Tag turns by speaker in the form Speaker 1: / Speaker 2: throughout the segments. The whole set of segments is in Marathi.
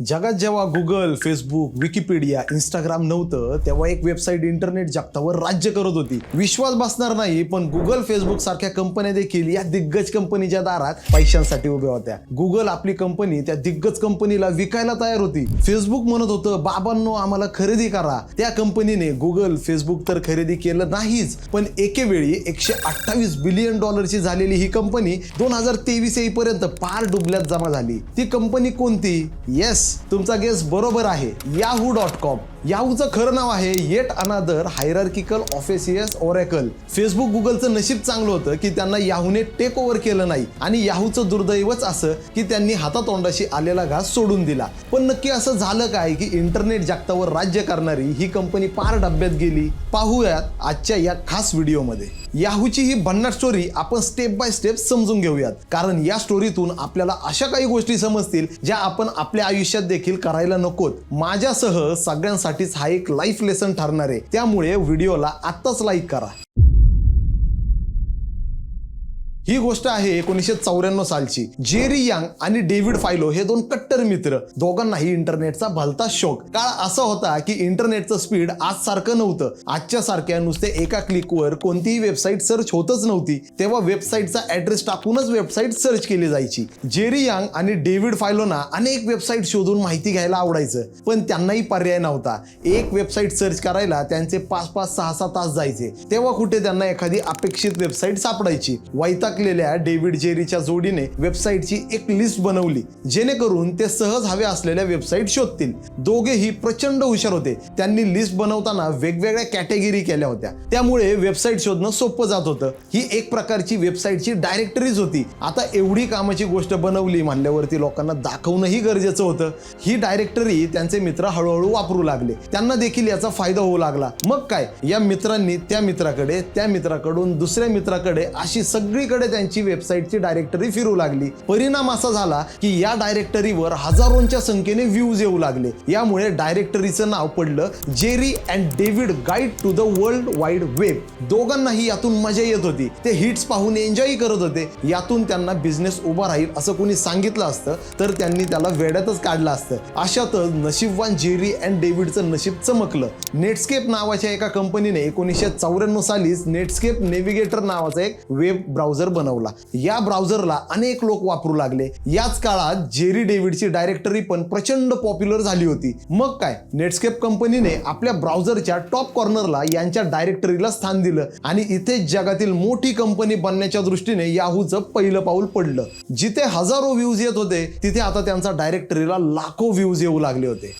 Speaker 1: जगात जेव्हा गुगल फेसबुक विकिपीडिया इंस्टाग्राम नव्हतं तेव्हा एक वेबसाईट इंटरनेट जगतावर राज्य करत होती. विश्वास बसणार नाही पण गुगल फेसबुक सारख्या कंपन्या देखील या दिग्गज कंपनीच्या दारात पैशांसाठी उभ्या होत्या. गुगल आपली कंपनी त्या दिग्गज कंपनीला विकायला तयार होती. फेसबुक म्हणत होतं बाबांनो आम्हाला खरेदी करा. त्या कंपनीने गुगल फेसबुक तर खरेदी केलं नाहीच पण एके वेळी एकशे अठ्ठावीस बिलियन डॉलरची झालेली ही कंपनी दोन हजार तेवीस येईपर्यंत पार डुबल्यात जमा झाली. ती कंपनी कोणती? येस तुमचा गेस बरोबर आहे. याहू डॉट कॉम याहूचं खरं नाव आहे yet another hierarchical officious oracle Facebook गुगलचं नशीब चांगलं होतं की त्यांना याहूने टेक ओव्हर केलं नाही. आणि याहूचं दुर्दैवच असं की त्यांनी हातातोंडाशी आलेला घास सोडून दिला. पण नक्की असं झालं काय की इंटरनेट जागतावर राज्य करणारी ही कंपनी पार डब्यात गेली? पाहूयात आजच्या या खास व्हिडिओमध्ये. याहूची ही भन्नाट स्टोरी आपण स्टेप बाय स्टेप समजून घेऊयात. कारण या स्टोरीतून आपल्याला अशा काही गोष्टी समजतील ज्या आपण आपल्या आयुष्यात देखील करायला नकोत. माझ्यासह सगळ्यांसाठी तुमच्यासाठीच हा एक लाईफ लेसन ठरणार आहे. त्यामुळे व्हिडिओला आत्ताच लाईक करा. ही गोष्ट आहे एकोणीसशे चौऱ्याण्णव सालची. जेरी यांग आणि डेव्हिड फायलो हे दोन कट्टर मित्र. दोघांनाही इंटरनेटचा भलता शौक. काळ असा होता की इंटरनेटचं स्पीड आज सारखं नव्हतं. आजच्या सारख्या नुसते एका क्लिकवर कोणतीही वेबसाईट सर्च होतच नव्हती. तेव्हा वेबसाईटचा ऍड्रेस टाकूनच वेबसाईट सर्च केली जायची. जेरी यांग आणि डेव्हिड फायलोना अनेक वेबसाईट शोधून माहिती घ्यायला आवडायचं. पण त्यांनाही पर्याय नव्हता. एक वेबसाईट सर्च करायला त्यांचे पाच पाच सहा सहा तास जायचे. तेव्हा कुठे त्यांना एखादी अपेक्षित वेबसाईट सापडायची. वैतागलेल्या डेव्हिड जेरीच्या जोडीने वेबसाईटची एक लिस्ट बनवली जेणेकरून ते सहज हवे असलेल्या वेबसाईट शोधतील. दोघेही प्रचंड हुशार होते. त्यांनी लिस्ट बनवताना वेगवेगळ्या कॅटेगरी केल्या होत्या. त्यामुळे वेबसाईट शोधणं सोपं जात होतं. ही एक प्रकारची वेबसाईटची डायरेक्टरीज होती. आता एवढी कामाची गोष्ट बनवली म्हणल्यावरती लोकांना दाखवणंही गरजेचं होतं. ही डायरेक्टरी त्यांचे मित्र हळूहळू वापरू लागले. त्यांना देखील याचा फायदा होऊ लागला. मग काय? या मित्रांनी त्या मित्राकडे त्या मित्राकडून दुसऱ्या मित्राकडे अशी सगळीकडे त्यांची वेबसाईटची डायरेक्टरी फिरू लागली. परिणाम असा झाला की या डायरेक्टरीवर हजारोंच्या संख्येने व्ह्यूज येऊ लागले. यामुळे डायरेक्टरीचं नाव पडलं Jerry and David guide to the world wide web दोघांनाही यातून मजा येत होती. ते हिट्स पाहून एन्जॉय करत होते. यातून त्यांना बिझनेस उभा राहील असं कोणी सांगितलं असतं तर त्यांनी त्याला वेड्यातच काढलं असतं. अशातच नशीबवान जेरी अँड डेव्हिडचं नशीब चमकलं. नेटस्केप नावाच्या एका कंपनीने एकोणीसशे चौऱ्याण्णव सालीच नेटस्केप नेव्हिगेटर नावाचा एक वेब ब्राउझर बनवला. या ब्राउझरला अनेक लोक वापरू लागले. याच काळात जेरी डेव्हिडची डायरेक्टरी पण प्रचंड पॉप्युलर झाली होती. मग काय? नेटस्केप कंपनीने आपल्या ब्राउझरच्या टॉप कॉर्नरला यांच्या डायरेक्टरीला स्थान दिलं आणि इथेच जगातील मोठी कंपनी बनण्याच्या दृष्टीने याहूचं पहिलं पाऊल पडलं. जिथे हजारो व्ह्यूज येत होते तिथे आता त्यांचा डायरेक्टरीला लाखो व्ह्यूज येऊ लागले होते.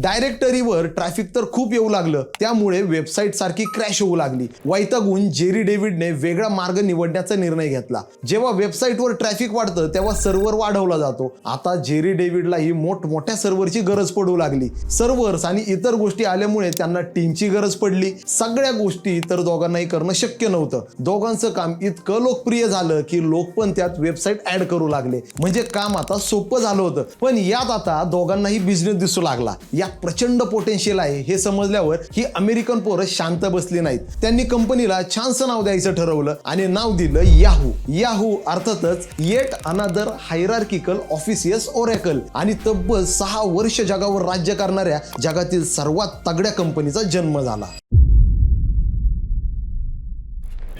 Speaker 1: डायरेक्टरीवर ट्रॅफिक तर खूप येऊ लागलं. त्यामुळे वेबसाईट सारखी क्रॅश होऊ लागली. वैतागून जेरी डेव्हिडने वेगळा मार्ग निवडण्याचा निर्णय घेतला. जेव्हा वेबसाईटवर ट्रॅफिक वाढतं तेव्हा सर्व्हर वाढवला जातो. आता जेरी डेव्हिडलाही मोठमोठ्या सर्व्हरची गरज पडू लागली. सर्व्हर्स आणि इतर गोष्टी आल्यामुळे त्यांना टीमची गरज पडली. सगळ्या गोष्टी तर दोघांनाही करणं शक्य नव्हतं. दोघांचं काम इतकं लोकप्रिय झालं की लोक पण त्यात वेबसाईट ऍड करू लागले. म्हणजे काम आता सोपं झालं होतं. पण यात आता दोघांनाही बिझनेस दिसू लागला. या यात प्रचंड पोटेन्शियल आहे हे समजल्यावर ही अमेरिकन पोरं शांत बसली नाहीत. त्यांनी कंपनीला छानसं नाव द्यायचं ठरवलं आणि नाव दिलं याहू याहू अर्थातच yet another hierarchical officious oracle आणि तब्बल सहा वर्ष जगावर राज्य करणाऱ्या जगातील सर्वात तगड्या कंपनीचा जन्म झाला.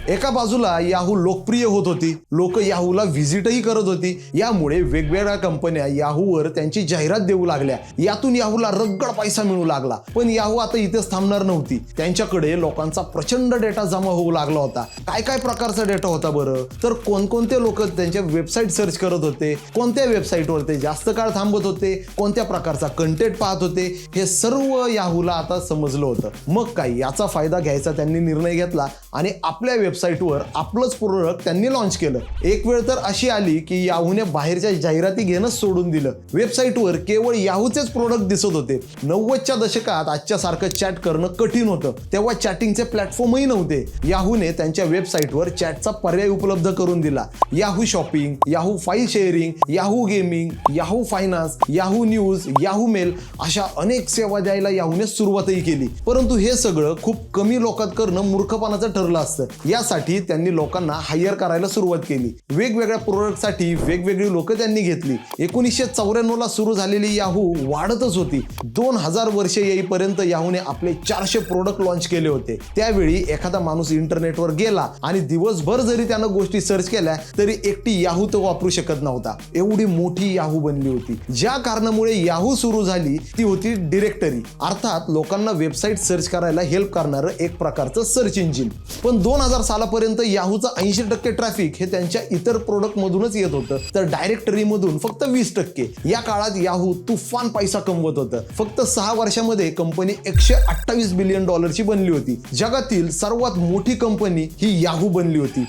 Speaker 1: एका बाजूला याहू लोकप्रिय होत होती. लोक याहूला व्हिजिटही करत होती. यामुळे वेगवेगळ्या कंपन्या याहूवर त्यांची जाहिरात देऊ लागल्या. यातून याहूला रगड पैसा मिळू लागला. पण याहू आता इथेच थांबणार नव्हती. त्यांच्याकडे लोकांचा प्रचंड डेटा जमा होऊ लागला होता. काय काय प्रकारचा डेटा होता बरं? तर कोणकोणते लोक त्यांच्या वेबसाईट सर्च करत होते? कोणत्या वेबसाईटवर ते जास्त काळ थांबत होते? कोणत्या प्रकारचा कंटेंट पाहत होते? हे सर्व याहूला आता समजलं होतं. मग काय? याचा फायदा घ्यायचा त्यांनी निर्णय घेतला आणि आपल्या वेबसाईटवर आपलंच प्रोडक्ट त्यांनी लॉन्च केलं. एक वेळ तर अशी आली की याहूने बाहेरच्या जाहिराती घेणंच सोडून दिलं. वेबसाईटवर केवळ याहूचेच प्रोडक्ट दिसत होते. नव्वदच्या दशकात आजच्या सारखं चॅट करणं कठीण होतं. तेव्हा चॅटिंगचे प्लॅटफॉर्मही नव्हते. याहूने त्यांच्या वेबसाईटवर चॅटचा पर्याय उपलब्ध करून दिला. Yahoo shopping Yahoo file sharing Yahoo gaming Yahoo finance Yahoo news Yahoo mail अशा अनेक सेवा द्यायला याहूने सुरुवातही केली. परंतु हे सगळं खूप कमी लोकात करणं मूर्खपणाचं ठरलं असतं. या यासाठी त्यांनी लोकांना हायर करायला सुरुवात केली. वेगवेगळ्या प्रोडक्टसाठी वेगवेगळी लोक त्यांनी घेतली. एकोणीसशे चौऱ्याण्णवला सुरू झालेली याहू वाढतच होती. दोन हजार वर्ष येईपर्यंत याहूने आपले चारशे प्रोडक्ट लॉन्च केले होते. त्यावेळी एखादा माणूस इंटरनेटवर गेला आणि दिवसभर जरी त्यानं गोष्टी सर्च केल्या तरी एकटी याहू तो वापरू शकत नव्हता. एवढी मोठी याहू बनली होती. ज्या कारणामुळे याहू सुरू झाली ती होती डिरेक्टरी अर्थात लोकांना वेबसाईट सर्च करायला हेल्प करणारं एक प्रकारचं सर्च इंजिन पण दोन हजार सालापर्यंत याहूचं ऐंशी टक्के ट्रॅफिक हे त्यांच्या इतर प्रोडक्ट मधूनच येत होतं. तर डायरेक्टरीमधून फक्त वीस टक्के. या काळात याहू तुफान पैसा कमवत होतं. फक्त सहा वर्षामध्ये कंपनी एकशे अठ्ठावीस बिलियन डॉलरची बनली होती. जगातील सर्वात मोठी कंपनी ही याहू बनली होती.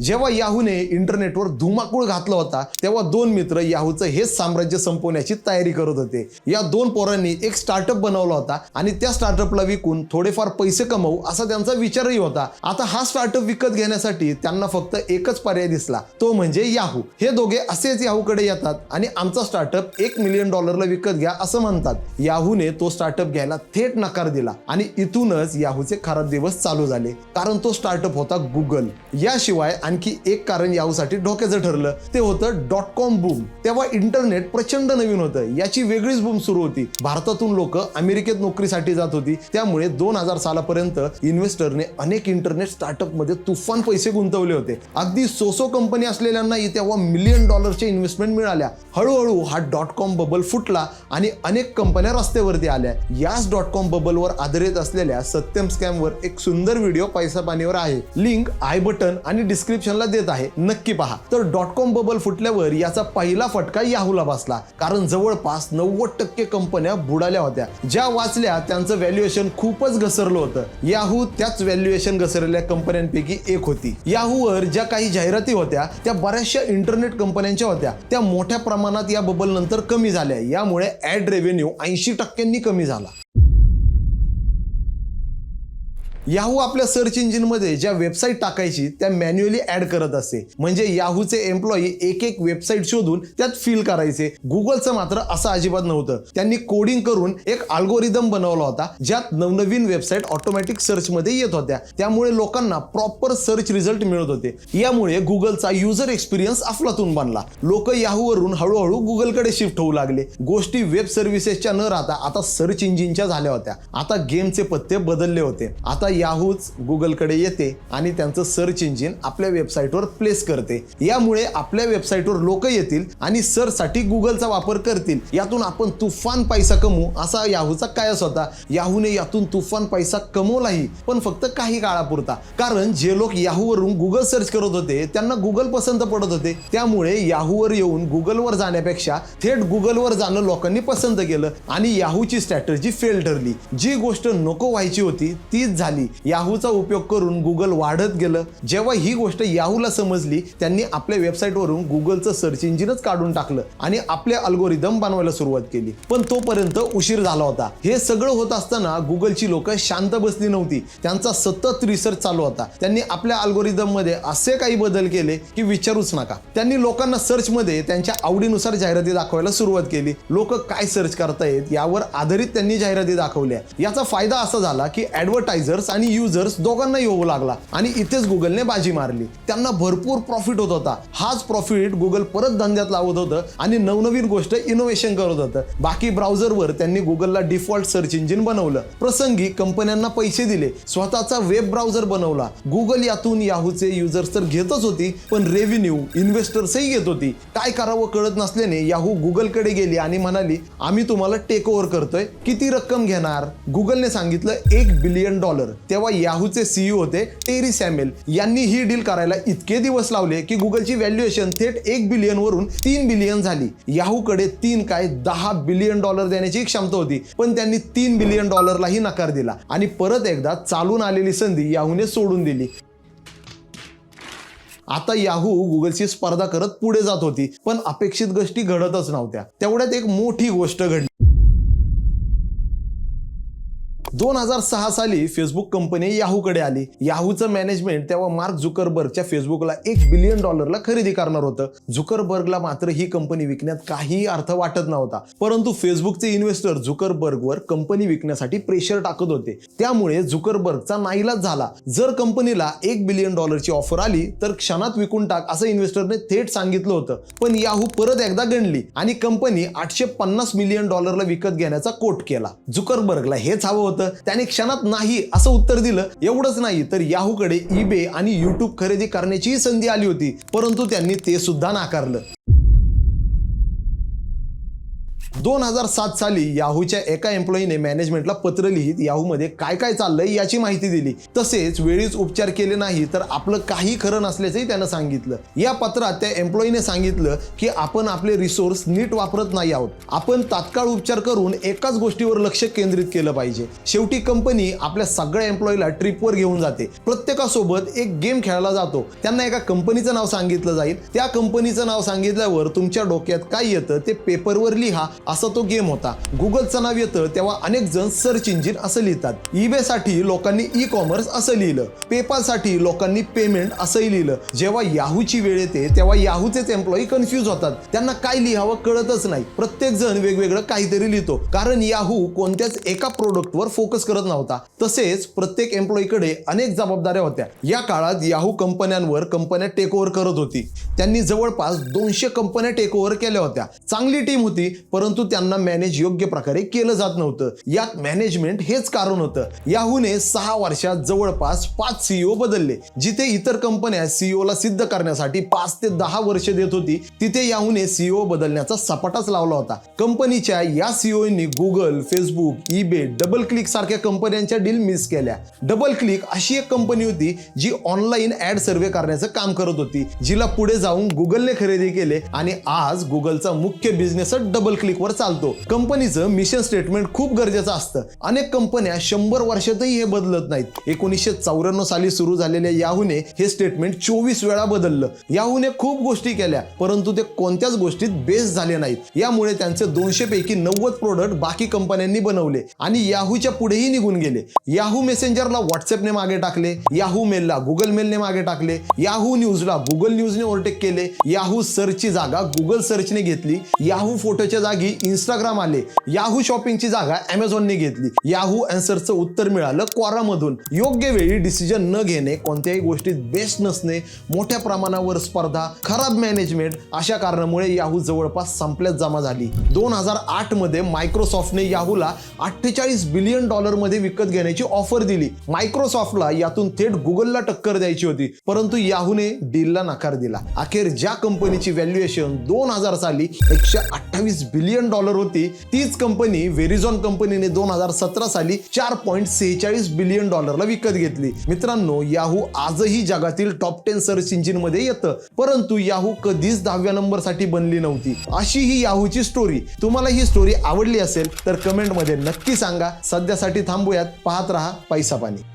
Speaker 1: जेव्हा याहूने इंटरनेटवर धुमाकूळ घातला होता तेव्हा दोन मित्र याहूचं हेच साम्राज्य संपवण्याची तयारी करत होते. या दोन पोरांनी एक स्टार्टअप बनवला होता आणि त्या स्टार्टअपला विकून थोडेफार पैसे कमवू असा त्यांचा विचारही होता. आता हा स्टार्टअप विकत घेण्यासाठी त्यांना फक्त एकच पर्याय दिसला तो म्हणजे याहू. हे दोघे असेच याहूकडे येतात आणि आमचा स्टार्टअप एक मिलियन डॉलरला विकत घ्या असं म्हणतात. याहूने तो स्टार्टअप घ्यायला थेट नकार दिला आणि इथूनच याहूचे खराब दिवस चालू झाले. कारण तो स्टार्टअप होता गुगल याशिवाय आणखी एक कारण यासाठी डोक्याचं ठरलं. ते होतं डॉट कॉम बूम तेव्हा इंटरनेट प्रचंड नवीन होतं. याची वेगळीच बूम सुरू होती. भारतातून लोक अमेरिकेत नोकरीसाठी जात होती. त्यामुळे दोन हजार सालापर्यंत इन्व्हेस्टरने अनेक इंटरनेट स्टार्टअपमध्ये तुफान पैसे गुंतवले होते. अगदी सोसो कंपनी असलेल्यांनाही तेव्हा मिलियन डॉलरचे इन्व्हेस्टमेंट मिळाल्या. हळूहळू हा डॉट कॉम बबल फुटला आणि अनेक कंपन्या रस्त्यावरती आल्या. याच डॉट कॉम बबलवर आधारित असलेल्या सत्यम स्कॅमवर एक सुंदर व्हिडिओ पैसा पाणीवर आहे. लिंक आय बटन आणि डिस्क्रिप्शनला देत आहे. नक्की पहा. तर डॉट कॉम बबल फुटल्यावर याचा पहिला फटका याहूला बसला. कारण जवळपास नव्वद टक्के कंपन्या बुडाल्या होत्या. ज्या वाचल्या त्यांचं व्हॅल्युएशन खूपच घसरलं होतं. याहू त्याच व्हॅल्युएशन घसरलेल्या कंपन्यांपैकी एक होती. याहूवर ज्या काही जाहिराती होत्या त्या बऱ्याचशा इंटरनेट कंपन्यांच्या होत्या. त्या मोठ्या प्रमाणात या बबल नंतर कमी झाल्या. यामुळे ऍड रेव्हेन्यू ऐंशी टक्क्यांनी कमी झाला. याहू आपल्या सर्च इंजिनमध्ये ज्या वेबसाईट टाकायची त्या मॅन्युअली ऍड करत असे म्हणजे याहूचे एम्प्लॉई एक एक वेबसाईट शोधून त्यात फिल करायचे. गुगलचं मात्र असं अजिबात नव्हतं. त्यांनी कोडिंग करून एक अल्गोरिदम बनवला होता ज्यात नवनवीन वेबसाईट ऑटोमॅटिक सर्चमध्ये येत होत्या. त्यामुळे लोकांना प्रॉपर सर्च रिझल्ट मिळत होते. यामुळे गुगलचा युजर एक्सपिरियन्स अफलातून बनला. लोक याहूवरून हळूहळू गुगलकडे शिफ्ट होऊ लागले. गोष्टी वेब सर्व्हिसेसच्या न राहता आता सर्च इंजिनच्या झाल्या होत्या. आता गेमचे पत्ते बदलले होते. आता याहूच गुगलकडे येते आणि त्यांचं सर्च इंजिन आपल्या वेबसाईटवर प्लेस करते. यामुळे आपल्या वेबसाईटवर लोक येतील आणि सर्चसाठी गुगलचा वापर करतील. यातून आपण तुफान पैसा कमवू असा याहूचा कायच होता. याहूने यातून तुफान पैसा कमवलाही पण फक्त काही काळापुरता. कारण जे लोक याहूवरून गुगल सर्च करत होते त्यांना गुगल पसंत पडत होते. त्यामुळे याहूवर येऊन गुगलवर जाण्यापेक्षा थेट गुगलवर जाणं लोकांनी पसंत केलं आणि याहूची स्ट्रॅटर्जी फेल ठरली. जी गोष्ट नको व्हायची होती तीच झाली. याहूचा उपयोग करून गुगल वाढत गेलं. जेव्हा ही गोष्ट याहूला समजली त्यांनी आपल्या वेबसाईटवरून गुगलचं सर्च इंजिनच काढून टाकलं आणि आपले अल्गोरिदम बनवायला सुरुवात केली. पण तोपर्यंत उशीर झाला होता. हे सगळं होत असताना गुगलची लोक शांत बसली नव्हती. त्यांचा सतत रिसर्च चालू होता. त्यांनी आपल्या अल्गोरिदममध्ये असे काही बदल केले की विचारूच नका. त्यांनी लोकांना सर्च मध्ये त्यांच्या आवडीनुसार जाहिराती दाखवायला सुरुवात केली. लोक काय सर्च करतायत यावर आधारित त्यांनी जाहिराती दाखवल्या. याचा फायदा असा झाला की ऍडव्हर्टायझर्स आणि युजर्स दोघांनाही होऊ लागला. आणि इथेच गुगलने बाजी मारली. त्यांना भरपूर प्रॉफिट होत होता. हाच प्रॉफिट गुगल परत धंद्यात लावत होतं आणि नवनवीन गोष्ट इनोव्हेशन करत होतं. बाकी ब्राउझरवर त्यांनी गुगलला डिफॉल्ट सर्च इंजिन बनवलं. प्रसंगी कंपन्यांना पैसे दिले. स्वतःचा वेब ब्राउझर बनवला. गुगल यातून याहूचे युजर्स तर घेतच होती पण रेव्हेन्यू इन्व्हेस्टर्सही घेत होती. काय करावं कळत नसल्याने याहू गुगलकडे गेली आणि म्हणाली आम्ही तुम्हाला टेक ओव्हर करतोय. किती रक्कम घेणार? गुगलने सांगितलं एक बिलियन डॉलर तेव्हा याहूचे सीईओ होते टेरी सॅमेल यांनी ही डील करायला इतके दिवस लावले की गुगलची व्हॅल्युएशन थेट एक बिलियन वरून तीन बिलियन झाली. याहूकडे तीन काय दहा बिलियन डॉलर देण्याची क्षमता होती पण त्यांनी तीन बिलियन डॉलरलाही नकार दिला. आणि परत एकदा चालून आलेली संधी याहूने सोडून दिली. आता याहू गुगलची स्पर्धा करत पुढे जात होती पण अपेक्षित गोष्टी घडतच नव्हत्या. तेवढ्यात एक मोठी गोष्ट घडली. दोन हजार सहा साली फेसबुक कंपनी याहूकडे आली. याहूचं मॅनेजमेंट तेव्हा मार्क झुकरबर्गच्या फेसबुकला एक बिलियन डॉलरला खरेदी करणार होतं. झुकरबर्गला मात्र ही कंपनी विकण्यात काहीही अर्थ वाटत नव्हता. परंतु फेसबुकचे इन्व्हेस्टर झुकरबर्गवर कंपनी विकण्यासाठी प्रेशर टाकत होते. त्यामुळे झुकरबर्गचा नाईलाज झाला. जर कंपनीला एक बिलियन डॉलरची ऑफर आली तर क्षणात विकून टाक असं इन्व्हेस्टरने थेट सांगितलं होतं. पण याहू परत एकदा गणली आणि कंपनी आठशे पन्नास मिलियन डॉलरला विकत घेण्याचा कोट केला. झुकरबर्गला हेच हवं होतं. त्याने क्षणात नाही असं उत्तर दिलं. एवढंच नाही तर याहूकडे ईबे आणि युट्यूब खरेदी करण्याचीही संधी आली होती. परंतु त्यांनी ते सुद्धा नाकारलं. दोन हजार सात साली याहूच्या एका एम्प्लॉईने मॅनेजमेंटला पत्र लिहित याहूमध्ये काय काय चाललंय याची माहिती दिली. तसेच वेळीच उपचार केले नाही तर आपलं काही खरं नसल्याचंही त्यानं सांगितलं. या पत्रात त्या एम्प्लॉईने सांगितलं की आपण आपले रिसोर्स नीट वापरत नाही आहोत. आपण तात्काळ उपचार करून एकाच गोष्टीवर लक्ष केंद्रित केलं पाहिजे. शेवटी कंपनी आपल्या सगळ्या एम्प्लॉईला ट्रिपवर घेऊन जाते. प्रत्येकासोबत एक गेम खेळला जातो. त्यांना एका कंपनीचं नाव सांगितलं जाईल. त्या कंपनीचं नाव सांगितल्यावर तुमच्या डोक्यात काय येतं ते पेपरवर लिहा. असा तो गेम होता. गुगलचं नाव येतं तेव्हा अनेक जण सर्च इंजिन असं लिहितात. ईबे साठी लोकांनी ई कॉमर्स असं लिहिलं. पेपाल साठी लोकांनी पेमेंट असंही लिहिलं. जेव्हा याहूची वेळ येते तेव्हा याहूचेच एम्प्लॉई कन्फ्यूज होतात. त्यांना काय लिहावं कळतच नाही. प्रत्येक जण वेगवेगळं काहीतरी लिहितो. कारण याहू कोणत्याच एका प्रोडक्टवर फोकस करत नव्हता. तसेच प्रत्येक एम्प्लॉईकडे अनेक जबाबदाऱ्या होत्या. या काळात याहू कंपन्यांवर कंपन्या टेक ओव्हर करत होती. त्यांनी जवळपास दोनशे कंपन्या टेक ओव्हर केल्या होत्या. चांगली टीम होती परंतु त्यांना मॅनेज योग्य प्रकारे केलं जात नव्हतं. यात मॅनेजमेंट हेच कारण होतं. याहूने सहा वर्षात जवळपास पाच सीईओ बदलले. जिथे इतर कंपन्या सीईओ ला सिद्ध करण्यासाठी पाच ते दहा वर्ष देत होती तिथे याहूने सीईओ बदलण्याचा सपाटाच लावला होता. कंपनीच्या या सीईओनी Google Facebook eBay double click सारख्या कंपन्यांच्या डील मिस केल्या. डबल क्लिक अशी एक कंपनी होती जी ऑनलाईन ऍड सर्वे करण्याचं काम करत होती जिला पुढे जाऊन गुगलने खरेदी केले आणि आज गुगलचा मुख्य बिझनेसच डबल क्लिक वर चालतो. कंपनीचं मिशन स्टेटमेंट खूप गरजेचं असतं. अनेक कंपन्या शंभर वर्षातही हे बदलत नाहीत. एकोणीसशे चौऱ्याण्णव साली सुरू झालेल्या याहूने हे स्टेटमेंट चोवीस वेळा बदललं. याहूने खूप गोष्टी केल्या परंतु ते कोणत्याच गोष्टीत बेस झाले नाहीत. यामुळे त्यांचे दोनशे पैकी नव्वद प्रोडक्ट बाकी कंपन्यांनी बनवले आणि याहूच्या पुढेही निघून गेले. याहू मेसेंजरला व्हॉट्सअपने मागे टाकले याहू मेलला गुगल मेलने मागे टाकले याहू न्यूजला गुगल न्यूजने ओव्हरटेक केले याहू सर्चची जागा गुगल सर्चने घेतली याहू फोटोच्या जागी इंस्टाग्राम आले. याहू शॉपिंगची जागा अमेझॉनने घेतली. याहू अँसरचं उत्तर मिळालं क्वारामधून. योग्य वेळी डिसिजन न घेणे कोणत्याही गोष्टीत बेस्ट नसणे मोठ्या प्रमाणावर स्पर्धा खराब मॅनेजमेंट अशा कारणामुळे याहू जवळपास संपल्यात जमा झाली. दोन हजार आठमध्ये मायक्रोसॉफ्टने याहूला अठ्ठेचाळीस बिलियन डॉलरमध्ये विकत घेण्याची ऑफर दिली. मायक्रोसॉफ्टला यातून थेट गुगलला टक्कर द्यायची होती. परंतु याहूने डीलला नकार दिला. अखेर ज्या कंपनीची व्हॅल्युएशन दोन हजार साली एकशे अठ्ठावीस बिलियन डॉलर होती. तीच कंपनी व्हेरिझॉन कंपनीने दोन हजार सतरा साली चार पॉईंट सेहेचाळीस बिलियन डॉलरला विकत घेतली. मित्रांनो याहू आजही जगातील टॉप टेन सर्च इंजिनमध्ये येतं. परंतु याहू कधीच दहाव्या नंबरसाठी बनली नव्हती. अशी ही याहूची स्टोरी तुम्हाला ही स्टोरी आवडली असेल तर कमेंटमध्ये नक्की सांगा. सध्यासाठी थांबूयात. पाहत रहा पैसा पाणी.